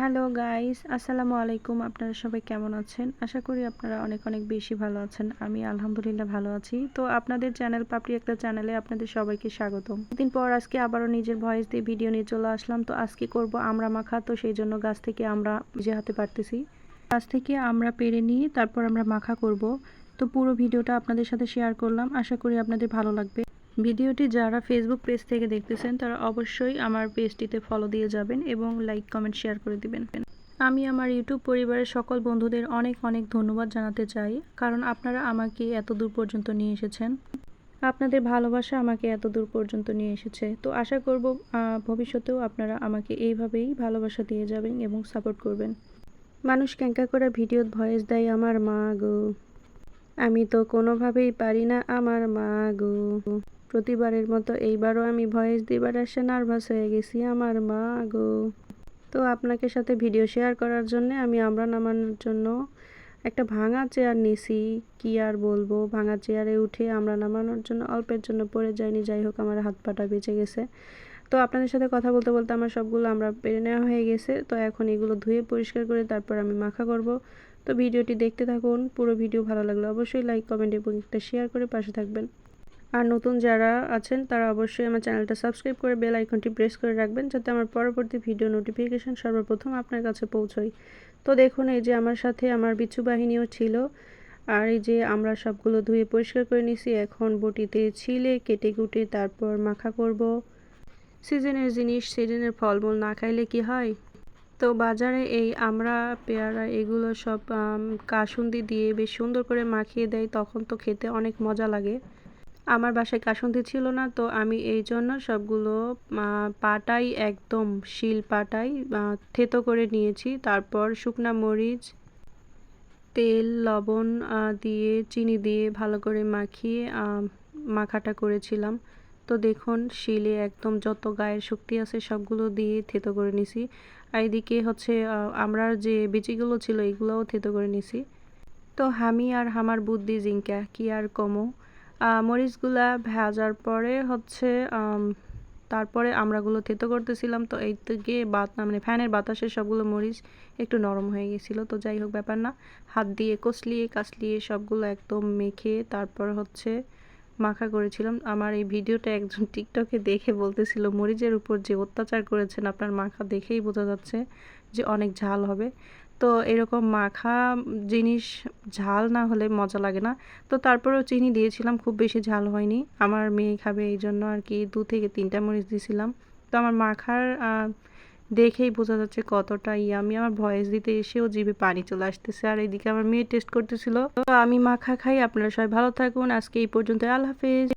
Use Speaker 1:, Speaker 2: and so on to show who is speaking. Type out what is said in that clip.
Speaker 1: Hello guys আসসালামু আলাইকুম আপনারা সবাই কেমন আছেন? আশা করি আপনারা অনেক অনেক বেশি ভালো আছেন। আমি আলহামদুলিল্লাহ ভালো আছি। তো আপনাদের চ্যানেল পাপড়ি একটা চ্যানেলে আপনাদের সবাইকে স্বাগতম। দিন পর আজকে আবারও নিজের ভয়েস দিয়ে ভিডিও নিয়ে চলে আসলাম। তো আজকে করব আমরা মাখা। তো সেই জন্য গাছ থেকে আমরা নিজে হাতে পারতেছি। গাছ থেকে আমরা পেরে নিয়ে তারপর আমরা মাখা করব। তো পুরো ভিডিওটা আপনাদের সাথে শেয়ার করলাম। আশা করি আপনাদের ভালো লাগবে। ভিডিওটি যারা ফেসবুক পেজ থেকে দেখতেছেন, তারা অবশ্যই আমার পেজটিতে ফলো দিয়ে যাবেন এবং লাইক কমেন্ট শেয়ার করে দিবেন। আমি আমার ইউটিউব পরিবারের সকল বন্ধুদের অনেক অনেক ধন্যবাদ জানাতে চাই, কারণ আপনারা আমাকে এত দূর পর্যন্ত নিয়ে এসেছেন। আপনাদের ভালোবাসা আমাকে এত দূর পর্যন্ত নিয়ে এসেছে। তো আশা করব ভবিষ্যতেও আপনারা আমাকে এইভাবেই ভালোবাসা দিয়ে যাবেন এবং সাপোর্ট করবেন। মানুষ ক্যাঙ্কা করা ভিডিও ভয়েস দেয় আমার মা গো। আমি তো কোনোভাবেই পারি না আমার মা গো। প্রতিবারের মতো এইবারও আমি ভয়েস দিবার আসে নার্ভাস হয়ে গেছি আমার মা গো। তো আপনাকে সাথে ভিডিও শেয়ার করার জন্য আমি আমরা নামানোর জন্য একটা ভাঙা চেয়ার নিছি। কি আর বলব? ভাঙা চেয়ারে উঠে আমরা নামানোর জন্য অল্পের জন্য পড়ে যায়নি, যাই হোক আমার হাত পাটা বেঁচে গেছে। তো আপনাদের সাথে কথা বলতে বলতে আমার সবগুলো আমরা পেরে নেওয়া হয়ে গেছে। তো এখন এগুলো ধুয়ে পরিষ্কার করে তারপর আমি মাখা করব। তো ভিডিওটি দেখতে থাকুন, পুরো ভিডিও ভালো লাগলে অবশ্যই লাইক কমেন্ট এবং একটা শেয়ার করে পাশে থাকবেন। আর নতুন যারা আছেন, তারা অবশ্যই আমার চ্যানেলটা সাবস্ক্রাইব করে বেল আইকনটি প্রেস করে রাখবেন, যাতে আমার পরবর্তী ভিডিও নোটিফিকেশান সর্বপ্রথম আপনার কাছে পৌঁছয়। তো দেখুন, এই যে আমার সাথে আমার বিচ্ছু বাহিনীও ছিল, আর এই যে আমরা সবগুলো ধুয়ে পরিষ্কার করে নিছি এখন বটিতে ছিলে, কেটে কুটে তারপর মাখা করব। সিজনের জিনিস, সিজনের ফলমূল না খাইলে কি হয়? তো বাজারে এই আমরা, পেয়ারা এগুলো সব কাসুন্দি দিয়ে বেশ সুন্দর করে মাখিয়ে দেয় তখন তো খেতে অনেক মজা লাগে। আমার বাসায় কাসুন্দি ছিল না, তো আমি এই জন্য সবগুলো পাটাই একদম শিল পাটাই থেতো করে নিয়েছি। তারপর শুকনা মরিচ, তেল, লবণ দিয়ে, চিনি দিয়ে ভালো করে মাখিয়ে মাখাটা করেছিলাম। তো দেখুন, শিলে একদম যত গায়ের শক্তি আছে সবগুলো দিয়ে থেতো করে নিছি। আর এদিকে হচ্ছে আমরা যে বিচিগুলো ছিল এগুলোও থেতো করে নিছি। তো হামি আর আমার বুদ্ধি জিঙ্কা, কি আর কমো? মরিচগুলা ভাজার পরে হচ্ছে তারপরে আমরাগুলো থেতো করতেছিলাম। তো এই থেকে বাত মানে ফ্যানের বাতাসে সবগুলো মরিচ একটু নরম হয়ে গেছিল। তো যাই হোক, ব্যাপার না। হাত দিয়ে কষলিয়ে কাসলিয়ে সবগুলো একদম মেখে তারপর হচ্ছে মাখা করেছিলাম। আমার এই ভিডিওটা একজন টিকটকে দেখে বলতেছিল, মরিচের উপর যে অত্যাচার করেছেন, আপনার মাখা দেখেই বোঝা যাচ্ছে যে অনেক ঝাল হবে। তো এরকম মাখা জিনিস ঝাল না হলে মজা লাগে না। তো তারপরেও চিনি দিয়েছিলাম, খুব বেশি ঝাল হয়নি। আমার মেয়ে খাবে এই জন্য আর কি দু থেকে তিনটা মরিচ দিয়েছিলাম তো আমার মাখার দেখেই বোঝা যাচ্ছে কতটা ইয়ে আমি আমার ভয়েস দিতে এসেও জিভে পানি চলে আসতেছে আর এইদিকে আমার মেয়ে টেস্ট করতেছিল। তো আমি মাখা খাই। আপনারা সবাই ভালো থাকুন। আজকে এই পর্যন্ত আল্লাহ হাফেজ।